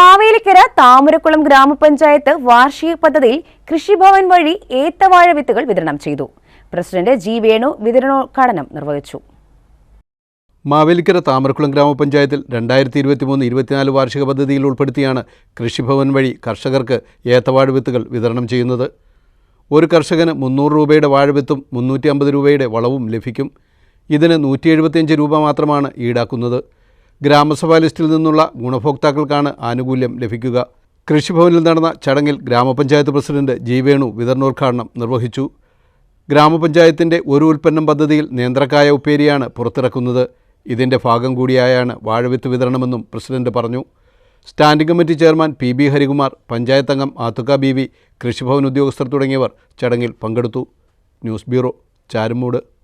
മാവേലിക്കര താമരക്കുളം ഗ്രാമപഞ്ചായത്ത് വാർഷിക പദ്ധതിയിൽ കൃഷിഭവൻ വഴി ഏത്തവാഴ വിത്തുകൾ വിതരണം ചെയ്തു. പ്രസിഡന്റ് ജി വേണു വിതരണോദ്ഘാടനം നിർവഹിച്ചു. മാവേലിക്കര താമരക്കുളം ഗ്രാമപഞ്ചായത്തിൽ രണ്ടായിരത്തി ഇരുപത്തി മൂന്ന് ഇരുപത്തിനാല് വാർഷിക പദ്ധതിയിൽ ഉൾപ്പെടുത്തിയാണ് കൃഷിഭവൻ വഴി കർഷകർക്ക് ഏത്തവാഴ വിത്തുകൾ വിതരണം ചെയ്യുന്നത്. ഒരു കർഷകന് മുന്നൂറ് രൂപയുടെ വാഴവിത്തും മുന്നൂറ്റി അമ്പത് രൂപയുടെ വളവും ലഭിക്കും. ഇതിന് നൂറ്റി എഴുപത്തിയഞ്ച് രൂപ മാത്രമാണ് ഈടാക്കുന്നത്. ഗ്രാമസഭാ ലിസ്റ്റിൽ നിന്നുള്ള ഗുണഭോക്താക്കൾക്കാണ് ആനുകൂല്യം ലഭിക്കുക. കൃഷിഭവനിൽ നടന്ന ചടങ്ങിൽ ഗ്രാമപഞ്ചായത്ത് പ്രസിഡന്റ് ജി വേണു വിതരണോദ്ഘാടനം നിർവഹിച്ചു. ഗ്രാമപഞ്ചായത്തിന്റെ ഒരു ഉൽപ്പന്നം പദ്ധതിയിൽ നേന്ത്രക്കായ ഉപ്പേരിയാണ് പുറത്തിറക്കുന്നത്. ഇതിന്റെ ഭാഗം കൂടിയായാണ് വാഴവിത്ത് വിതരണമെന്നും പ്രസിഡന്റ് പറഞ്ഞു. Standing committee chairman P B Harikumar panchayat അംഗം ആത്തുക്ക ബി വി കൃഷിഭവൻ ഉദ്യോഗസ്ഥർ തുടങ്ങിയവർ ചടങ്ങിൽ പങ്കെടുത്തു. News bureau Charummood.